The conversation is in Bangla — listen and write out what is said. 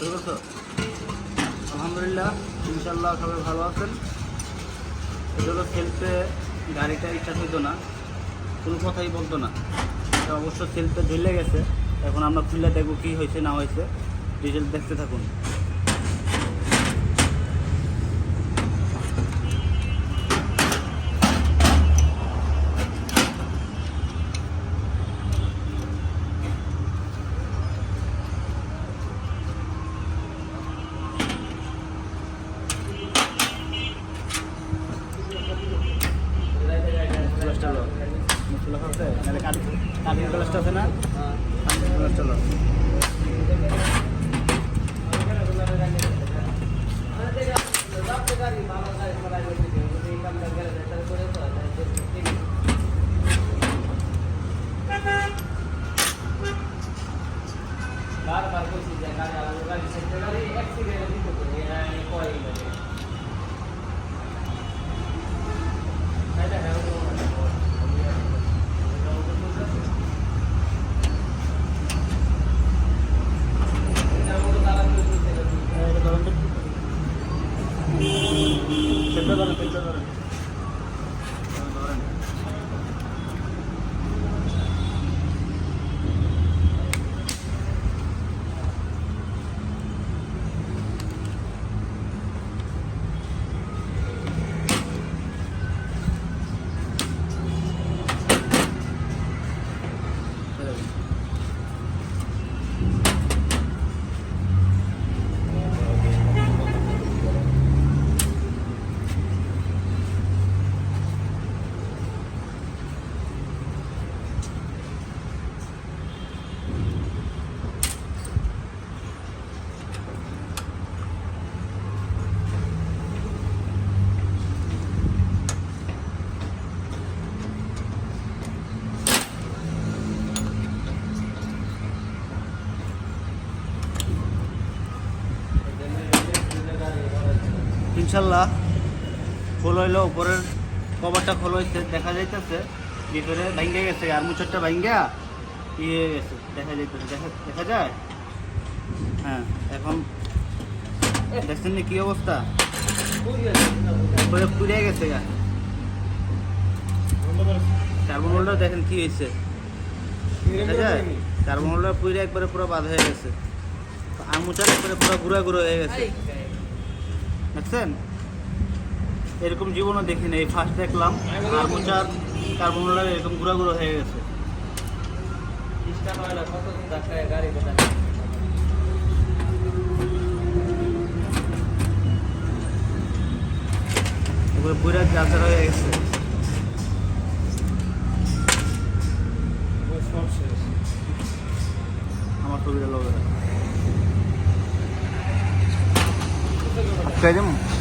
পারছ আলহামদুলিল্লাহ ইনশাল্লাহ সবাই ভালো আছেন। এগুলো খেলতে গাড়িটা ইচ্ছা হইতো না, কোনো কথাই বলতো না। অবশ্য খেলতে ঝুলে গেছে, এখন আমরা খুললে দেখব কী হয়েছে, না হয়েছে। রিজাল্ট দেখতে থাকুন। কাঠের গ্লাসটা আছে না গ্লাসটা হলো বারবার কইছি যে গাড়ি আলাদা গাড়ি সেটা গাড়ি অ্যাক্সিডেন্ট দিত তো ইনশাল্লাহ খোল হইল, উপরের কভারটা খোল হয়েছে দেখা যাইতেছে, ভিতরে ভাঙ্গে গেছে, আর মুচরটা ভাঙ্গা ইয়ে গেছে, দেখা যাইতেছে, দেখা দেখা যায়? হ্যাঁ এখন দেখছেন কি অবস্থা? পুড়ে গেছে গা। কার্বন হোল্ডার দেখেন কি হয়েছে দেখা যায়? কার্বন হোল্ডার পুড়ে একবারে পুরো বাদ হয়ে গেছে। আঙুচার একবারে পুরো গুঁড়া গুঁড়ো হয়ে গেছে। দেখছেন এরকম জীবনও দেখিনি এই ফার্স্ট দেখলাম হোল্ডার এরকম গুঁড়া গুঁড়ো হয়ে গেছে। হয়ে গেছে। আমার ছবিটা লোক 对么